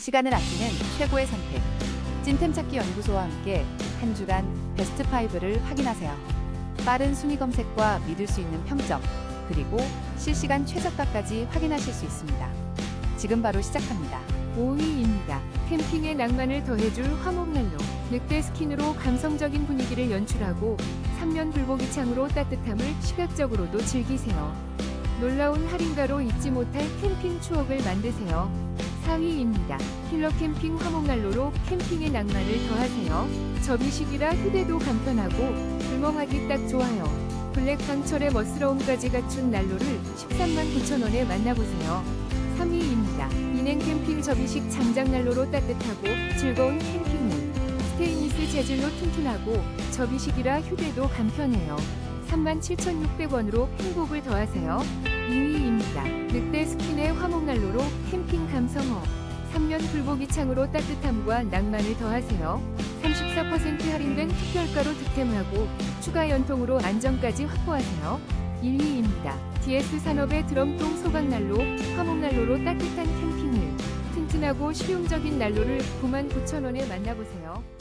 시간을 아끼는 최고의 선택. 찐템 찾기 연구소와 함께 한 주간 베스트 5를 확인하세요. 빠른 순위 검색과 믿을 수 있는 평점, 그리고 실시간 최저가까지 확인하실 수 있습니다. 지금 바로 시작합니다. 5위입니다. 캠핑의 낭만을 더해줄 화목난로. 늑대 스킨으로 감성적인 분위기를 연출하고 삼면 불고기 창으로 따뜻함을 시각적으로도 즐기세요. 놀라운 할인가로 잊지 못할 캠핑 추억을 만드세요. 4위입니다. 힐러 캠핑 화목난로로 캠핑의 낭만을 더하세요. 접이식이라 휴대도 간편하고 불멍하기 딱 좋아요. 블랙 강철의 멋스러움까지 갖춘 난로를 13만 9천 원에 만나보세요. 3위입니다. 인행 캠핑 접이식 장작난로로 따뜻하고 즐거운 캠핑물. 스테인리스 재질로 튼튼하고 접이식이라 휴대도 간편해요. 37,600원으로 행복을 더하세요. 2위입니다. 늑대 스킨의 화목난로로 캠핑 감성어. 3면 불고기 창으로 따뜻함과 낭만을 더하세요. 34% 할인된 특별가로 득템하고 추가 연통으로 안정까지 확보하세요. 1위입니다. DS 산업의 드럼통 소각난로, 화목난로로 따뜻한 캠핑을 튼튼하고 실용적인 난로를 99,000원에 만나보세요.